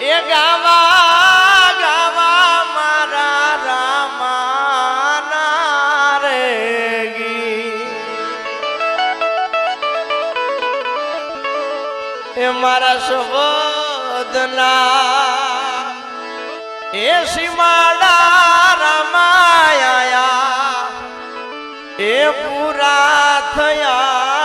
એ ગાવા ગાવા મારા રામાના રે. એ મારા શોધના એ સીમાડા રમાયા, એ પૂરા થયા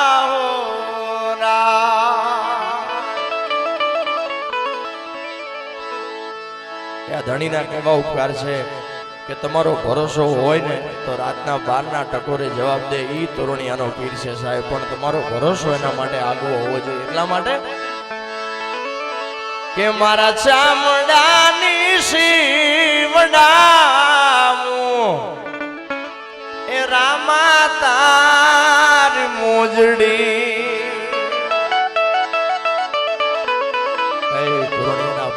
કે આ ધણીના કેવા ઉપકાર છે કે તમારો ભરોસો હોય ને તો રાતના બારના ટકોરે જવાબ દે. ઈ તોરણિયાનો પીર છે સાહેબ. પણ તમારો ભરોસો એના માટે આગવો હોવો જોઈએ. એટલા માટે કે મારા ચામડાની શિવડામું એ રામા તાર મોજડી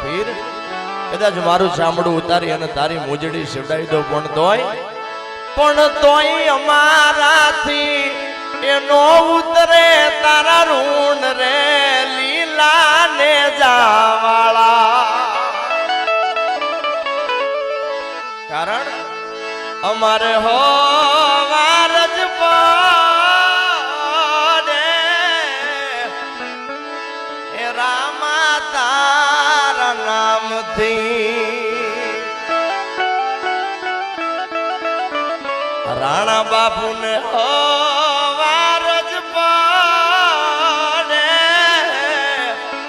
પીર કદાચ મારું ચામડું ઉતારી અને તારી મોજડી શિવડાવી દો પણ તોય પણ તોય અમારાથી એનો ઉતરે તારા ઋણ રે લીલા ને જાવાળા. કારણ અમારે હો વારજ પડે એ રામા રાણા બાપુને હો.